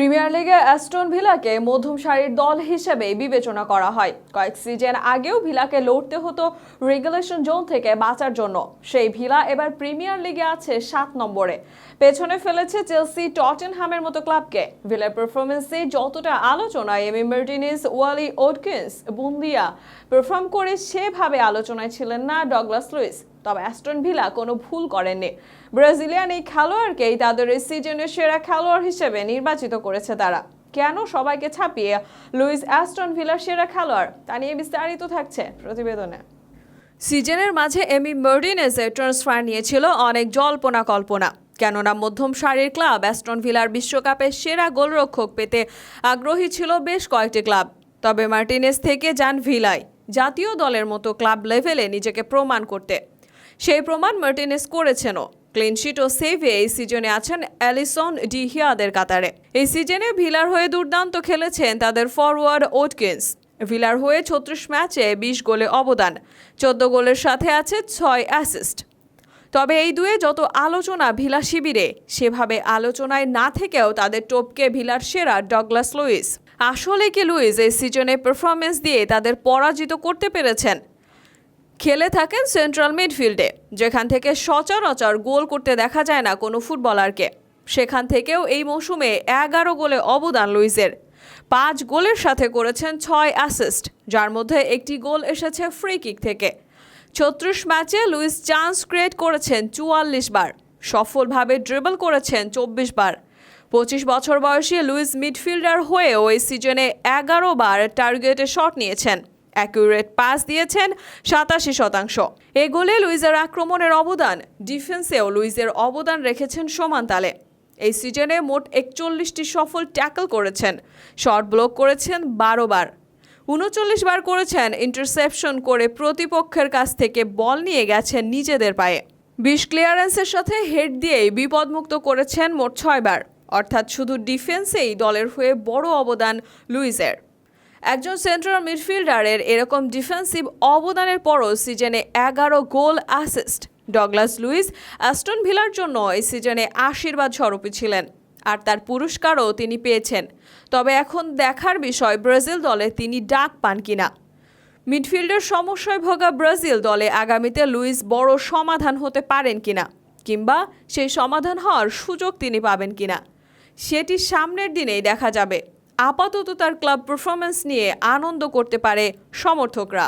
Premier লিগে Aston ভিলাকে মধ্যম সারির দল হিসেবে বিবেচনা করা হয়। কয়েক সিজন আগেও ভিলাকে লড়তে হতো রেগুলেশন জোন থেকে বাঁচার জন্য। সেই ভিলা এবার প্রিমিয়ার লিগে আছে সাত নম্বরে। পেছনে ফেলেছে চেলসি টটেনহামের মতো ক্লাবকে। ভিলার পারফরমেন্সে যতটা আলোচনায় Emi Martinez, Ollie Watkins bundiya perform করে সেভাবে আলোচনায় ছিলেন না ডগলাস লুইস। তবে অ্যাস্টন ভিলা কোনো ভুল করেননি। ব্রাজিলিয়ান এই খেলোয়াড়কেই তাদের এই সিজনের সেরা খেলোয়াড় হিসেবে নির্বাচিত করেছে তারা। কেন সবাইকে ছাপিয়ে লুইস অ্যাস্টন ভিলার সেরা খেলোয়াড়? তা নিয়ে বিস্তারিত থাকছে প্রতিবেদনে। সিজনের মাঝে এমি মার্টিনেসের ট্রান্সফার নিয়েছিল অনেক জল্পনা কল্পনা কেননা মধ্যম সারির ক্লাব অ্যাস্টন ভিলার বিশ্বকাপের সেরা গোলরক্ষক পেতে আগ্রহী ছিল বেশ কয়েকটি ক্লাব। তবে মার্টিনেস থেকে যান ভিলাই, জাতীয় দলের মতো ক্লাব লেভেলে নিজেকে প্রমাণ করতে। সেই প্রমাণ মার্টিনেস করেছেনও। ক্লিনশিট ও সেভে এই সিজনে আছেন অ্যালিসন ডিহিয়াদের কাতারে। এই সিজনে ভিলার হয়ে দুর্দান্ত খেলেছেন তাদের ফরওয়ার্ড ওটকিন্স। ভিলার হয়ে ছত্রিশ ম্যাচে বিশ গোলে অবদান, চোদ্দ গোলের সাথে আছে ছয় অ্যাসিস্ট। তবে এই দুয়ে যত আলোচনা ভিলা শিবিরে, সেভাবে আলোচনায় না থেকেও তাদের টপকে ভিলার সেরা ডগলাস লুইস। আসলে কি লুইস এই সিজনে পারফরমেন্স দিয়ে তাদের পরাজিত করতে পেরেছেন? খেলে থাকেন সেন্ট্রাল মিডফিল্ডে যেখান থেকে সচরাচর গোল করতে দেখা যায় না কোনো ফুটবলারকে। সেখান থেকেও এই মৌসুমে এগারো গোলে অবদান লুইসের। পাঁচ গোলের সাথে করেছেন ছয় অ্যাসিস্ট যার মধ্যে একটি গোল এসেছে ফ্রি কিক থেকে। ছত্রিশ ম্যাচে লুইস চান্স ক্রিয়েট করেছেন চুয়াল্লিশ বার, সফলভাবে ড্রিবল করেছেন চব্বিশ বার। পঁচিশ বছর বয়সী লুইস মিডফিল্ডার হয়েও এই সিজনে এগারো বার টার্গেটে শট নিয়েছেন। অ্যাকুরেট পাস দিয়েছেন সাতাশি শতাংশ। এ গোলে লুইজের আক্রমণের অবদান, ডিফেন্সেও লুইজের অবদান রেখেছেন সমান তালে। এই সিজনে মোট একচল্লিশটি সফল ট্যাকল করেছেন, শট ব্লক করেছেন বারো বার। উনচল্লিশ বার করেছেন, ইন্টারসেপশন করে প্রতিপক্ষের কাছ থেকে বল নিয়ে গেছেন নিজেদের পায়ে। বিশ ক্লিয়ারেন্সের সাথে হেড দিয়েই বিপদমুক্ত করেছেন মোট ছয়বার অর্থাৎ শুধু ডিফেন্সেই দলের হয়ে বড় অবদান লুইজের। একজন সেন্ট্রাল মিডফিল্ডারের এরকম ডিফেন্সিভ অবদানের পরও সিজনে এগারো goal assist Douglas Luiz Aston ভিলার জন্য এই সিজনে আশীর্বাদ স্বরূপী ছিলেন, আর তার পুরস্কারও তিনি পেয়েছেন। তবে এখন দেখার বিষয়, ব্রাজিল দলে তিনি ডাক পান কিনা? মিডফিল্ডের সমস্যায় ভোগা ব্রাজিল দলে আগামীতে লুইস বড় সমাধান হতে পারেন কিনা, কিংবা সেই সমাধান হওয়ার সুযোগ তিনি পাবেন কিনা, সেটি সামনের দিনেই দেখা যাবে। আপাতত তার ক্লাব পারফরমেন্স নিয়ে আনন্দ করতে পারে সমর্থকরা।